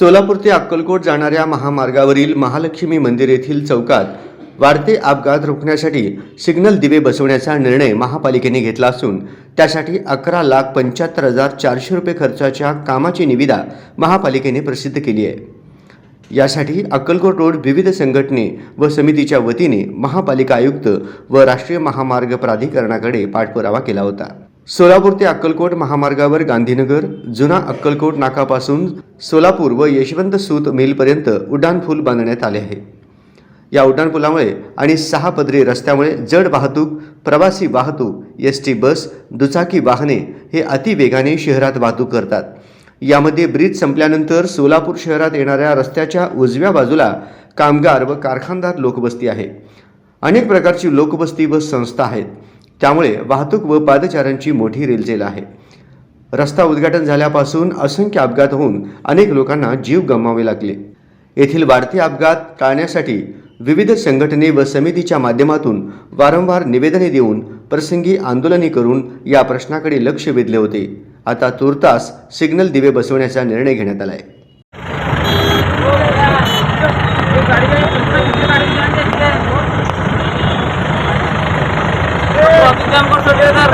सोलापूर ते अक्कलकोट जाणाऱ्या महामार्गावरील महालक्ष्मी मंदिर येथील चौकात वाढते अपघात रोखण्यासाठी सिग्नल दिवे बसवण्याचा निर्णय महापालिकेने घेतला असून त्यासाठी अकरा लाख पंच्याहत्तर हजार चारशे रुपये खर्चाच्या कामाची निविदा महापालिकेने प्रसिद्ध केली आहे. यासाठी अक्कलकोट रोड विविध संघटने व समितीच्या वतीने महापालिका आयुक्त व राष्ट्रीय महामार्ग प्राधिकरणाकडे पाठपुरावा केला होता. सोलापूर ते अक्कलकोट महामार्गावर गांधीनगर जुना अक्कलकोट नाकापासून सोलापूर व यशवंत सूत मिलपर्यंत उड्डाणपूल बांधण्यात आले आहे. या उड्डाणपुलामुळे आणि सहा पदरी रस्त्यामुळे जड वाहतूक प्रवासी वाहतूक एस टी बस दुचाकी वाहने हे अतिवेगाने शहरात वाहतूक करतात. यामध्ये ब्रिज संपल्यानंतर सोलापूर शहरात येणाऱ्या रस्त्याच्या उजव्या बाजूला कामगार व कारखानदार लोकवस्ती आहे. अनेक प्रकारची लोकवस्ती व संस्था आहेत. त्यामुळे वाहतूक व पादचाऱ्यांची मोठी रेलचेल आहे. रस्ता उद्घाटन झाल्यापासून असंख्य अपघात होऊन अनेक लोकांना जीव गमवावे लागले. येथील वाढते अपघात टाळण्यासाठी विविध संघटने व समितीच्या माध्यमातून वारंवार निवेदने देऊन प्रसंगी आंदोलने करून या प्रश्नाकडे लक्ष वेधले होते. आता तुर्तास सिग्नल दिवे बसवण्याचा निर्णय घेण्यात आला आहे quiere dar?